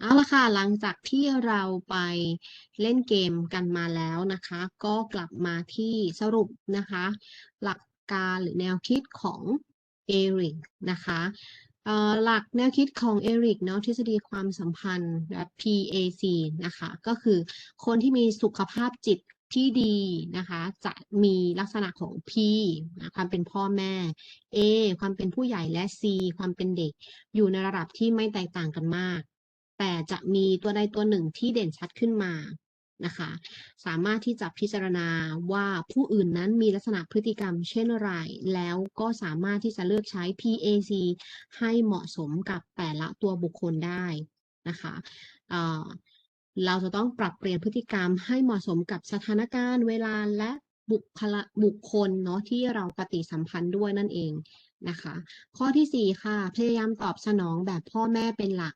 เอาละค่ะ หลังจากที่เราไปเล่นเกมกันมาแล้วนะคะ ก็กลับมาที่สรุปนะคะ หลักการหรือแนวคิดของเอริกนะคะหลักแนวคิดของเอริกเนาะทฤษฎีความสัมพันธ์แบบ PAC นะคะ ก็คือคนที่มีสุขภาพจิตที่ดีนะคะ จะมีลักษณะของ P ความเป็นพ่อแม่ A ความเป็นผู้ใหญ่และ C ความเป็นเด็ก อยู่ในระดับที่ไม่แตกต่างกันมาก แต่จะมีตัวใดตัวหนึ่งที่เด่นชัดขึ้นมานะคะ สามารถที่จะพิจารณาว่าผู้อื่นนั้นมีลักษณะพฤติกรรมเช่นไร แล้วก็สามารถที่จะเลือกใช้ PAC ให้เหมาะสมกับแต่ละตัวบุคคลได้นะคะเเราจะต้องปรับเปลี่ยนพฤติกรรมให้เหมาะสมกับสถานการณ์เวลาและบุคละบุคคลเนาะที่เราปฏิสัมพันธ์ด้วยนั่นเองนะคะ ข้อที่สี่ค่ะ พยายามตอบสนองแบบพ่อแม่เป็นหลัก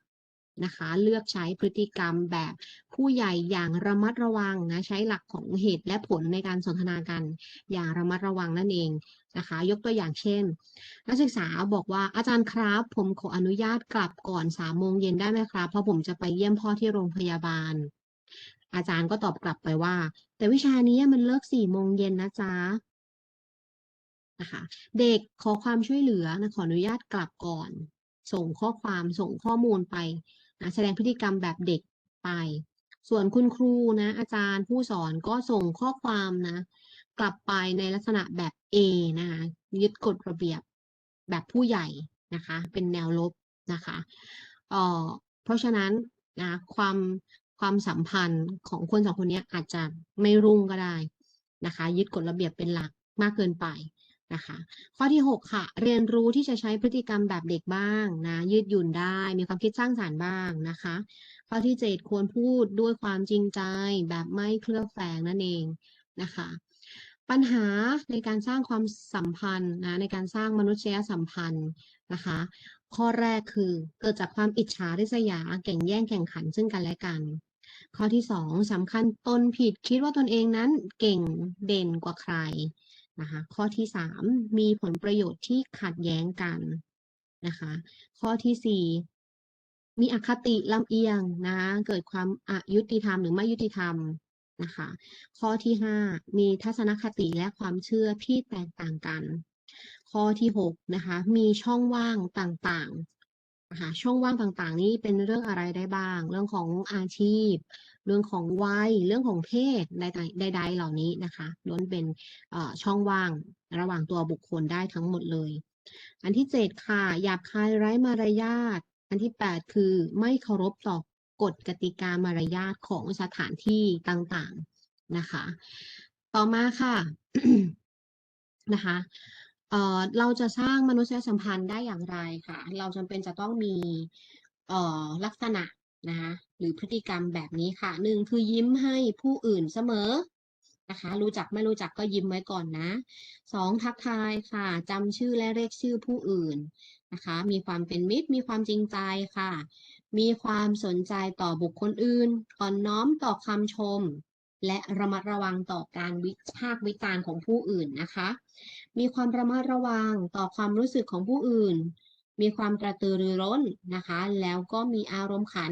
นะคะ เลือกใช้พฤติกรรมแบบผู้ใหญ่อย่างระมัดระวังนะ ใช้หลักของเหตุและผลในการสนทนากันอย่างระมัดระวังนั่นเองนะคะ ยกตัวอย่างเช่น นักศึกษาบอกว่าอาจารย์ครับ ผมขออนุญาตกลับก่อนสามโมงเย็นได้ไหมครับ เพราะผมจะไปเยี่ยมพ่อที่โรงพยาบาล อาจารย์ก็ตอบกลับไปว่า แต่วิชานี้มันเลิกสี่โมงเย็นนะจ๊ะนะคะเด็กขอความช่วยเหลือนะขออนุญาตกลับก่อน ส่งข้อความส่งข้อมูลไป แสดงพฤติกรรมแบบเด็กไป ส่วนคุณครูนะอาจารย์ผู้สอนก็ส่งข้อความนะกลับไปในลักษณะแบบ A นะคะยึดกฎระเบียบแบบผู้ใหญ่นะคะเป็นแนวลบนะคะเออเพราะฉะนั้นนะความความสัมพันธ์ของคนสองคนนี้อาจจะไม่รุ่งก็ได้นะคะยึดกฎระเบียบเป็นหลักมากเกินไป นะคะ ข้อที่ 6 ค่ะ เรียนรู้ที่จะใช้พฤติกรรมแบบเด็กบ้างนะยืดหยุ่นได้มีความคิดสร้างสรรค์บ้างนะคะ ข้อที่ 7 ควรพูดด้วยความจริงใจแบบไม่เคลือบแฝงนั่นเองนะคะปัญหาในการสร้างความสัมพันธ์นะในการสร้างมนุษยสัมพันธ์นะคะ ข้อแรกคือเกิดจากความอิจฉาริษยาแข่งแย่งแข่งขันซึ่งกันและกัน ข้อที่สองสำคัญตนผิดคิดว่าตนเองนั้นเก่งเด่นกว่าใคร นะคะข้อที่สามมีผลประโยชน์ที่ขัดแย้งกันนะคะข้อที่สี่มีอคติลำเอียงนะเกิดความอายุติธรรมหรือไม่ยุติธรรมนะคะข้อที่ห้ามีทัศนคติและความเชื่อที่แตกต่างกัน ข้อที่หกนะคะมีช่องว่างต่าง ๆนะช่องว่างต่างๆ นี้เป็นเรื่องอะไรได้บ้าง เรื่องของอาชีพ เรื่องของวัย เรื่องของเพศใดๆเหล่านี้นะคะล้วนเป็นช่องว่างระหว่างตัวบุคคลได้ทั้งหมดเลย อันที่เจ็ดค่ะหยาบคายไร้มารยาท อันที่แปดคือไม่เคารพต่อกฎกติกามารยาทของสถานที่ต่างๆนะคะ ต่อมาค่ะนะคะ เราจะสร้างมนุษยสัมพันธ์ได้อย่างไรค่ะ เราจำเป็นจะต้องมีลักษณะนะคะหรือพฤติกรรมแบบนี้ค่ะหนึ่งคือยิ้มให้ผู้อื่นเสมอนะคะรู้จักไม่รู้จักก็ยิ้มไว้ก่อนนะสองทักทายค่ะจำชื่อและเรียกชื่อผู้อื่นนะคะมีความเป็นมิตรมีความจริงใจค่ะ มีความสนใจต่อบุคคลอื่นอ่อนน้อมต่อคำชม และระมัดระวังต่อการวิพากษ์วิจารณ์ของผู้อื่นนะคะ มีความระมัดระวังต่อความรู้สึกของผู้อื่น มีความกระตือรือร้นนะคะ แล้วก็มีอารมณ์ขัน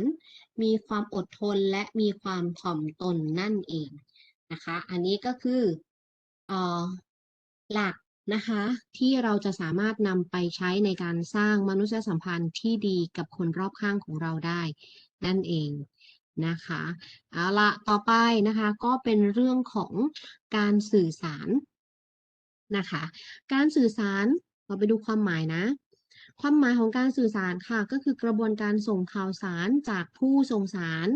มีความอดทนและมีความถ่อมตนนั่นเองนะคะ อันนี้ก็คืออหลักนะคะที่เราจะสามารถนำไปใช้ในการสร้างมนุษยสัมพันธ์ที่ดีกับคนรอบข้างของเราได้ นั่นเอง นะคะเอาละต่อไปนะคะก็เป็นเรื่องของการสื่อสารนะคะ การสื่อสารเราไปดูความหมายนะความหมายของการสื่อสารค่ะ ก็คือกระบวนการส่งข่าวสารจากผู้ส่งสาร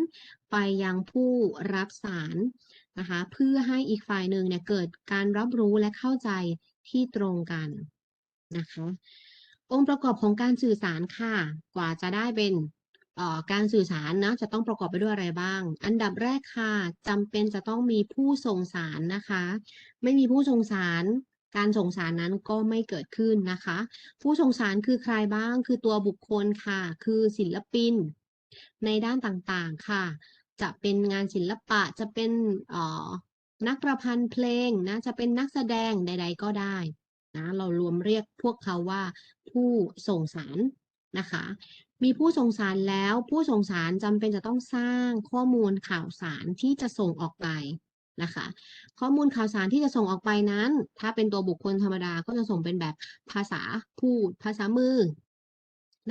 ไปยังผู้รับสารนะคะเพื่อให้อีกฝ่ายหนึ่งเนี่ยเกิดการรับรู้และเข้าใจที่ตรงกันนะคะองค์ประกอบของการสื่อสารค่ะ กว่าจะได้เป็น การสื่อสารนะจะต้องประกอบไปด้วยอะไรบ้าง อันดับแรกค่ะจำเป็นจะต้องมีผู้ส่งสารนะคะ ไม่มีผู้ส่งสารการส่งสารนั้นก็ไม่เกิดขึ้นนะคะ ผู้ส่งสารคือใครบ้างคือตัวบุคคลค่ะ คือศิลปิน ในด้านต่างๆค่ะ จะเป็นงานศิลปะจะเป็นนักประพันธ์เพลงนะจะเป็นนักแสดงใด ๆ ก็ได้นะเรารวมเรียกพวกเขาว่าผู้ส่งสารนะคะ มีผู้ส่งสารแล้วผู้ส่งสารจำเป็นจะต้องสร้างข้อมูลข่าวสารที่จะส่งออกไปนะคะ ข้อมูลข่าวสารที่จะส่งออกไปนั้น ถ้าเป็นตัวบุคคลธรรมดาก็จะส่งเป็นแบบภาษาพูด ภาษามือ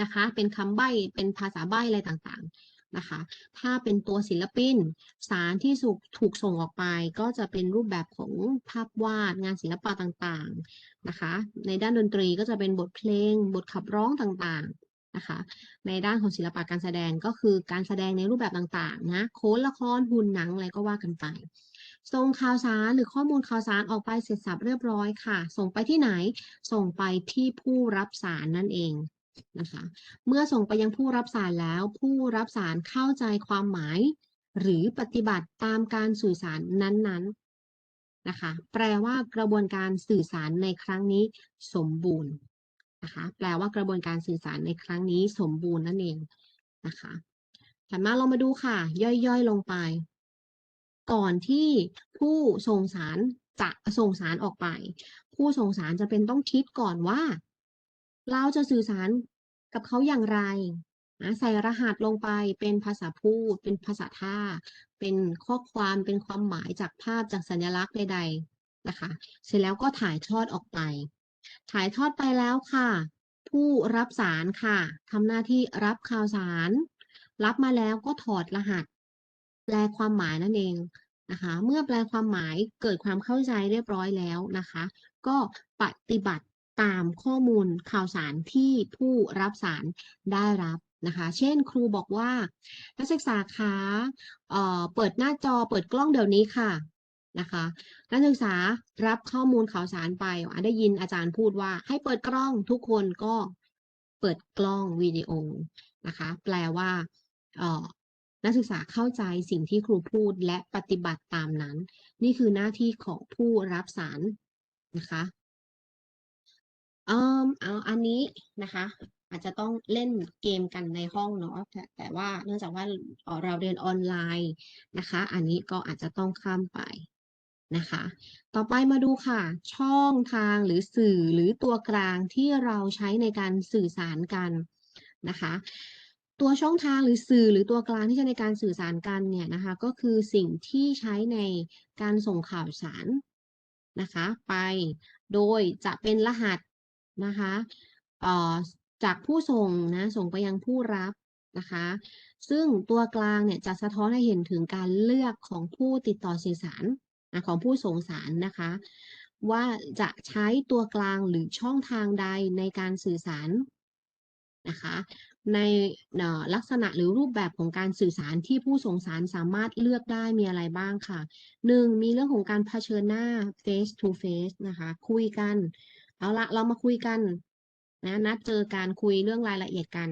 นะคะ เป็นคำใบ้เป็นภาษาใบ้อะไรต่างๆนะคะ ถ้าเป็นตัวศิลปิน สารที่สุกถูกส่งออกไป ก็จะเป็นรูปแบบของภาพวาดงานศิลปะต่างๆนะคะ ในด้านดนตรีก็จะเป็นบทเพลง บทขับร้องต่างๆ นะคะ ในด้านของศิลปะการแสดงก็คือการแสดงในรูปแบบต่างๆนะโค้ดละครหุ่นหนังอะไรก็ว่ากันไป ส่งข่าวสารหรือข้อมูลข่าวสารออกไปเสร็จสับเรียบร้อยค่ะ ส่งไปที่ไหนส่งไปที่ผู้รับสารนั่นเองนะคะ เมื่อส่งไปยังผู้รับสารแล้วผู้รับสารเข้าใจความหมาย หรือปฏิบัติตามการสื่อสารนั้นๆนะคะ แปลว่ากระบวนการสื่อสารในครั้งนี้สมบูรณ์ นะคะ แปลว่ากระบวนการสื่อสารในครั้งนี้สมบูรณ์นั่นเองนะคะถัดมาเรามาดูค่ะ ย่อยๆลงไป ก่อนที่ผู้ส่งสารจะส่งสารออกไป ผู้ส่งสารจะเป็นต้องคิดก่อนว่า เราจะสื่อสารกับเขาอย่างไรนะใส่รหัสลงไปเป็นภาษาพูด เป็นภาษาท่า เป็นข้อความเป็นความหมายจากภาพจากสัญลักษณ์ใดๆนะคะ เสร็จแล้วก็ถ่ายทอดออกไป ถ่ายทอดไปแล้วค่ะ ผู้รับสารค่ะทำหน้าที่รับข่าวสาร รับมาแล้วก็ถอดรหัส แปลความหมายนั่นเองนะคะ เมื่อแปลความหมายเกิดความเข้าใจเรียบร้อยแล้วนะคะ ก็ปฏิบัติตามข้อมูลข่าวสารที่ผู้รับสารได้รับนะคะ เช่นครูบอกว่านักศึกษาคะเเปิดหน้าจอเปิดกล้องเดี๋ยวนี้ค่ะ นะคะนักศึกษารับข้อมูลข่าวสารไปอได้ยินอาจารย์พูดว่า ให้เปิดกล้องทุกคนก็เปิดกล้องวิดีโอนะคะ แปลว่าเออนักศึกษาเข้าใจสิ่งที่ครูพูดและปฏิบัติตามนั้น นี่คือหน้าที่ของผู้รับสารนะคะเออเอาอันนี้นะคะ อาจจะต้องเล่นเกมกันในห้องเนาะแต่แต่ว่าเนื่องจากว่าเราเรียนออนไลน์นะคะ อันนี้ก็อาจจะต้องข้ามไป นะคะ ต่อไปมาดูค่ะ ช่องทางหรือสื่อหรือตัวกลางที่เราใช้ในการสื่อสารกันนะคะตัวช่องทางหรือสื่อหรือตัวกลางที่ใช้ในการสื่อสารกันเนี่ยนะคะ ก็คือสิ่งที่ใช้ในการส่งข่าวสารนะคะ ไปโดยจะเป็นรหัสนะคะจากผู้ส่งนะส่งไปยังผู้รับนะคะ ซึ่งตัวกลางเนี่ยจะสะท้อนให้เห็นถึงการเลือกของผู้ติดต่อสื่อสาร ของผู้ส่งสารนะคะ ว่าจะใช้ตัวกลางหรือช่องทางใดในการสื่อสารนะคะในลักษณะหรือรูปแบบของการสื่อสารที่ผู้ส่งสารสามารถเลือกได้มีอะไรบ้างค่ะหนึ่งมีเรื่องของการเผชิญหน้า face to face นะคะคุยกัน เอาละเรามาคุยกันนะนัดเจอการคุยเรื่องรายละเอียดกัน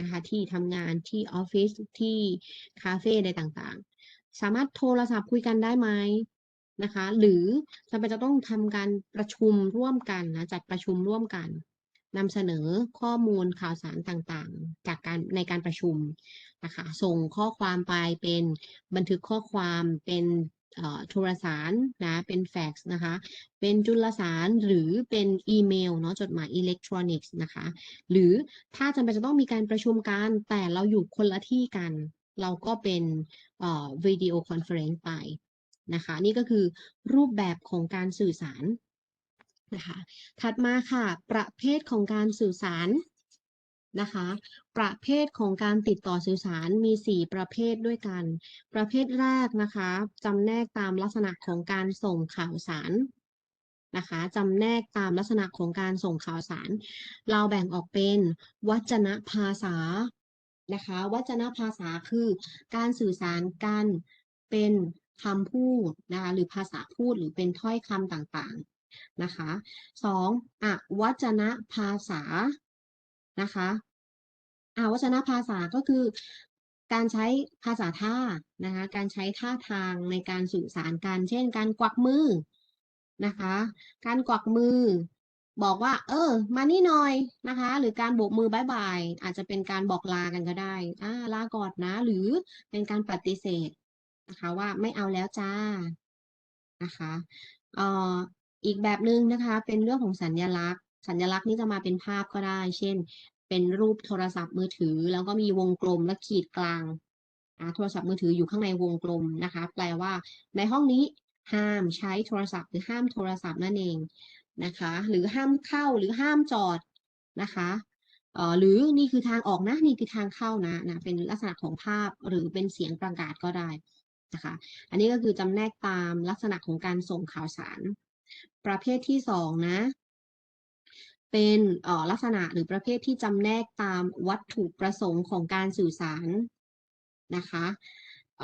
นะคะที่ทำงานที่ออฟฟิศที่คาเฟ่ใดต่างๆ สามารถโทรศัพท์คุยกันได้ไหม นะคะ หรือจำเป็นจะต้องทำการประชุมร่วมกันนะจัดประชุมร่วมกันนำเสนอข้อมูลข่าวสารต่างๆ จากการในการประชุมนะคะส่งข้อความไปเป็นบันทึกข้อความเป็นโทรสารนะเป็นแฟกซ์นะคะ เป็นจุลสารหรือเป็นอีเมลเนาะจดหมายอิเล็กทรอนิกส์นะคะ หรือถ้าจำเป็นจะต้องมีการประชุมกันแต่เราอยู่คนละที่กัน เราก็เป็นวิดีโอคอนเฟอเรนซ์ไป นะคะ นี่ก็คือรูปแบบของการสื่อสารนะคะถัดมาค่ะ ประเภทของการสื่อสารนะคะ ประเภทของการติดต่อสื่อสารมี 4 ประเภทด้วยกัน ประเภทแรกนะคะจำแนกตามลักษณะของการส่งข่าวสารนะคะจำแนกตามลักษณะของการส่งข่าวสาร เราแบ่งออกเป็นวัจนภาษานะคะ วัจนภาษาคือการสื่อสารกันเป็น คำพูดนะคะหรือภาษาพูดหรือเป็นถ้อยคำต่างๆนะคะสองอวัจนภาษานะคะอาวจนภาษาก็คือการใช้ภาษาท่านะคะการใช้ท่าทางในการสื่อสารกัน เช่น การกวักมือนะคะ การกวักมือ บอกว่า เออ มานี่หน่อยนะคะ หรือการโบกมือบายบายอาจจะเป็นการบอกลากันก็ได้อ่าลาก่อนนะ หรือเป็นการปฏิเสธ นะคะว่าไม่เอาแล้วจ้านะคะเอ่ออีกแบบหนึ่งนะคะเป็นเรื่องของสัญลักษณ์ สัญลักษณ์นี้จะมาเป็นภาพก็ได้ เช่น เป็นรูปโทรศัพท์มือถือ แล้วก็มีวงกลมและขีดกลางโทรศัพท์มือถืออยู่ข้างในวงกลมนะคะ แปลว่าในห้องนี้ห้ามใช้โทรศัพท์ หรือห้ามโทรศัพท์นั่นเองนะคะ หรือห้ามเข้าหรือห้ามจอดนะคะเอ่อหรือนี่คือทางออกนะนี่คือทางเข้านะนะเป็นลักษณะของภาพหรือเป็นเสียงประกาศก็ได้ นะคะ อันนี้ก็คือจำแนกตามลักษณะของการส่งข่าวสาร ประเภทที่สองนะ เป็นออลักษณะหรือประเภทที่จำแนกตามวัตถุประสงค์ของการสื่อสารนะคะ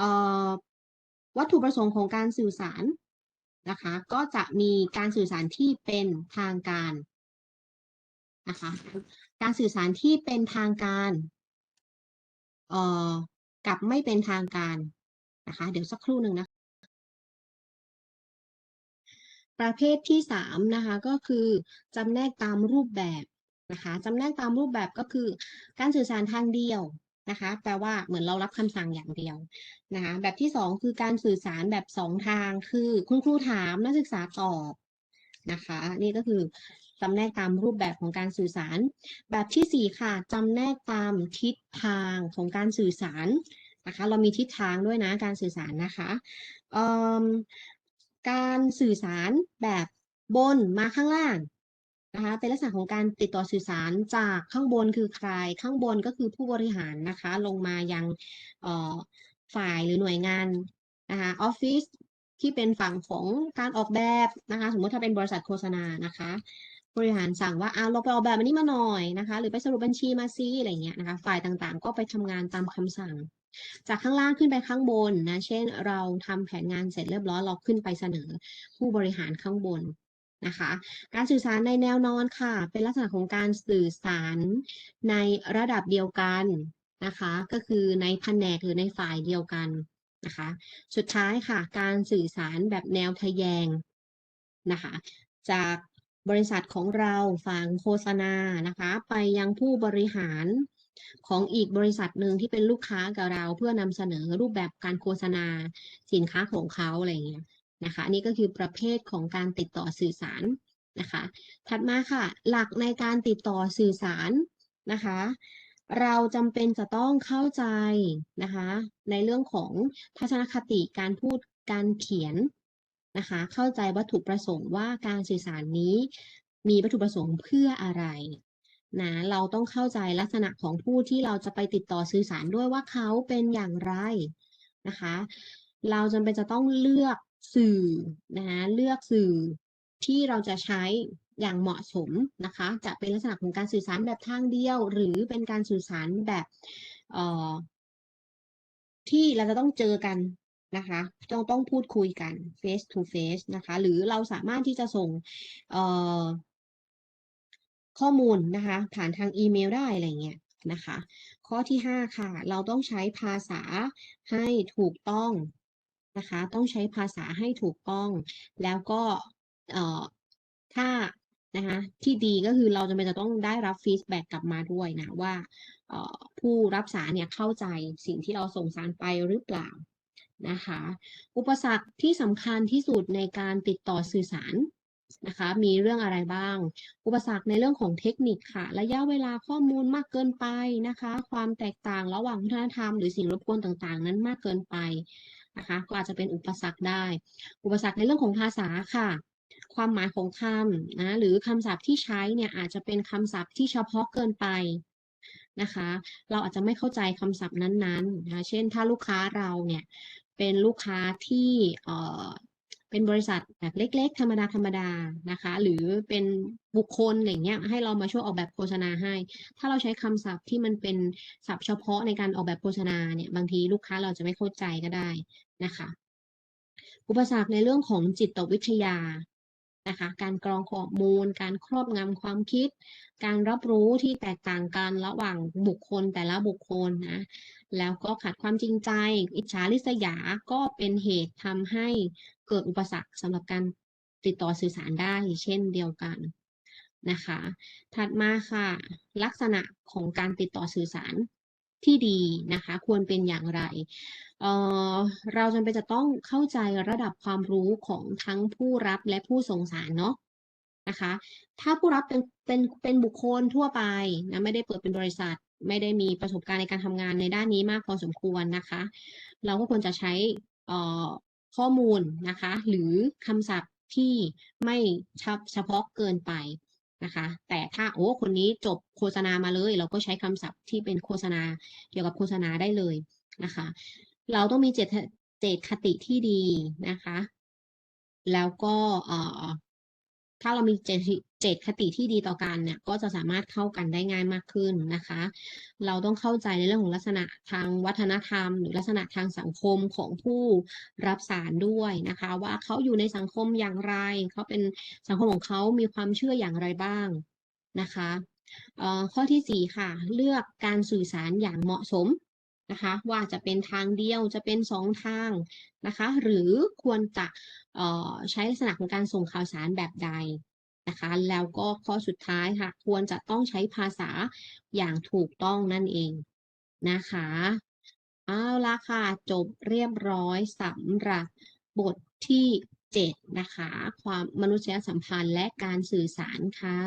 ออวัตถุประสงค์ของการสื่อสารนะคะ ก็จะมีการสื่อสารที่เป็นทางการนะคะการสื่อสารที่เป็นทางการเอ่อกับไม่เป็นทางการ นะคะ เดี๋ยวสักครู่หนึ่งนะ ประเภทที่สามนะคะก็คือจำแนกตามรูปแบบนะคะจำแนกตามรูปแบบก็คือ การสื่อสารทางเดียวนะคะ แปลว่าเหมือนเรารับคำสั่งอย่างเดียวนะคะแบบที่สองคือการสื่อสารแบบสองทางคือคุณครูถามนักศึกษาตอบนะคะ นี่ก็คือจำแนกตามรูปแบบของการสื่อสาร แบบที่สี่ค่ะจำแนกตามทิศทางของการสื่อสาร นะคะ เรามีทิศทางด้วยนะการสื่อสารนะคะการสื่อสารแบบบนมาข้างล่างนะคะเป็นลักษณะของการติดต่อสื่อสารจากข้างบนคือใคร ข้างบนก็คือผู้บริหารนะคะ ลงมายังฝ่ายหรือหน่วยงานนะคะออฟฟิศที่เป็นฝั่งของการออกแบบนะคะ สมมติถ้าเป็นบริษัทโฆษณานะคะ บริหารสั่งว่าอ่าเราไปออกแบบอันนี้มาหน่อยนะคะ หรือไปสรุปบัญชีมาซิอะไรเงี้ยนะคะ ฝ่ายต่างๆ ก็ไปทำงานตามคำสั่ง จากข้างล่างขึ้นไปข้างบนนะ เช่นเราทำแผนงานเสร็จเรียบร้อยเราขึ้นไปเสนอผู้บริหารข้างบนนะคะ การสื่อสารในแนวนอนค่ะ เป็นลักษณะของการสื่อสารในระดับเดียวกันนะคะ ก็คือในแผนกหรือในฝ่ายเดียวกันนะคะ สุดท้ายค่ะ การสื่อสารแบบแนวทะแยงนะคะ จากบริษัทของเราฝั่งโฆษณานะคะ ไปยังผู้บริหาร ของอีกบริษัทหนึ่งที่เป็นลูกค้ากับเรา เพื่อนำเสนอรูปแบบการโฆษณาสินค้าของเขาอะไรอย่างเงี้ยนะคะอันนี่ก็คือประเภทของการติดต่อสื่อสารนะคะ ถัดมาค่ะ หลักในการติดต่อสื่อสารนะคะ เราจำเป็นจะต้องเข้าใจนะคะ ในเรื่องของทัศนคติการพูดการเขียนนะคะ เข้าใจวัตถุประสงค์ว่าการสื่อสารนี้มีวัตถุประสงค์เพื่ออะไร นะเราต้องเข้าใจลักษณะของผู้ที่เราจะไปติดต่อสื่อสารด้วยว่าเขาเป็นอย่างไรนะคะ เราจำเป็นจะต้องเลือกสื่อนะคะเลือกสื่อที่เราจะใช้อย่างเหมาะสมนะคะ จะเป็นลักษณะของการสื่อสารแบบทางเดียว หรือเป็นการสื่อสารแบบเอ่อที่เราจะต้องเจอกันนะคะต้องต้องพูดคุยกัน face to face นะคะ หรือเราสามารถที่จะส่งเอ่อ ข้อมูลนะคะ ผ่านทางอีเมลได้อะไรเงี้ยนะคะ ข้อที่ห้าค่ะ เราต้องใช้ภาษาให้ถูกต้องนะคะ ต้องใช้ภาษาให้ถูกต้อง แล้วก็เอ่อถ้านะคะที่ดีก็คือเราจะเป็นจะต้องได้รับฟีดแบ็กกลับมาด้วยนะว่าผู้รับสารเนี่ยเข้าใจสิ่งที่เราส่งสารไปหรือเปล่านะคะ อุปสรรคที่สำคัญที่สุดในการติดต่อสื่อสาร นะคะมีเรื่องอะไรบ้าง อุปสรรคในเรื่องของเทคนิคค่ะ ระยะเวลาข้อมูลมากเกินไปนะคะ ความแตกต่างระหว่างวัฒนธรรมหรือสิ่งรบกวนต่างๆ นั้นมากเกินไปนะคะก็อาจจะเป็นอุปสรรคได้ อุปสรรคในเรื่องของภาษาค่ะ ความหมายของคำนะหรือคำศัพท์ที่ใช้เนี่ยอาจจะเป็นคำศัพท์ที่เฉพาะเกินไปนะคะ เราอาจจะไม่เข้าใจคำศัพท์นั้นๆนะคะเช่นถ้าลูกค้าเราเนี่ยเป็นลูกค้าที่ เป็นบริษัทแบบเล็ก ๆ ธรรมดาธรรมดานะคะ หรือเป็นบุคคลอะไรเงี้ยให้เรามาช่วยออกแบบโฆษณาให้ ถ้าเราใช้คำศัพท์ที่มันเป็นศัพท์เฉพาะในการออกแบบโฆษณาเนี่ยบางทีลูกค้าเราจะไม่เข้าใจก็ได้นะคะ อุปสรรคในเรื่องของจิตวิทยานะคะการกรองข้อมูล การครอบงำความคิด การรับรู้ที่แตกต่างกันระหว่างบุคคลแต่ละบุคคลนะ แล้วก็ขาดความจริงใจ อิจฉาริษยาก็เป็นเหตุทำให้เกิดอุปสรรคสำหรับการติดต่อสื่อสารได้เช่นเดียวกันนะคะ ถัดมาค่ะ ลักษณะของการติดต่อสื่อสารที่ดีนะคะ ควรเป็นอย่างไรเเราจำเป็นจะต้องเข้าใจระดับความรู้ของทั้งผู้รับและผู้ส่งสารเนาะนะคะ ถ้าผู้รับเป็นเป็นเป็นบุคคลทั่วไปนะไม่ได้เปิดเป็นบริษัท ไม่ได้มีประสบการณ์ในการทำงานในด้านนี้มากพอสมควรนะคะ เราก็ควรจะใช้ข้อมูลนะคะ หรือคำศัพท์ที่ไม่เฉพาะเกินไปนะคะ แต่ถ้าโอ้คนนี้จบโฆษณามาเลย เราก็ใช้คำศัพท์ที่เป็นโฆษณาเกี่ยวกับโฆษณาได้เลยนะคะ เราต้องมีเจตเจตคติที่ดีนะคะ แล้วก็ ถ้าเรามีเจตเจตคติที่ดีต่อกันเนี่ยก็จะสามารถเข้ากันได้ง่ายมากขึ้นนะคะ เราต้องเข้าใจในเรื่องของลักษณะทางวัฒนธรรม หรือลักษณะทางสังคมของผู้รับสารด้วยนะคะ ว่าเขาอยู่ในสังคมอย่างไรเขาเป็นสังคมของเขามีความเชื่ออย่างไรบ้างนะคะข้อที่สี่ค่ะ เลือกการสื่อสารอย่างเหมาะสม นะคะว่าจะเป็นทางเดียวจะเป็นสองทางนะคะ หรือควรจะเอ่อใช้ลักษณะของการส่งข่าวสารแบบใดนะคะ แล้วก็ข้อสุดท้ายค่ะควรจะต้องใช้ภาษาอย่างถูกต้องนั่นเองนะคะเอาละค่ะจบเรียบร้อยสำหรับบทที่เจ็ดนะคะ ความมนุษยสัมพันธ์และการสื่อสารค่ะ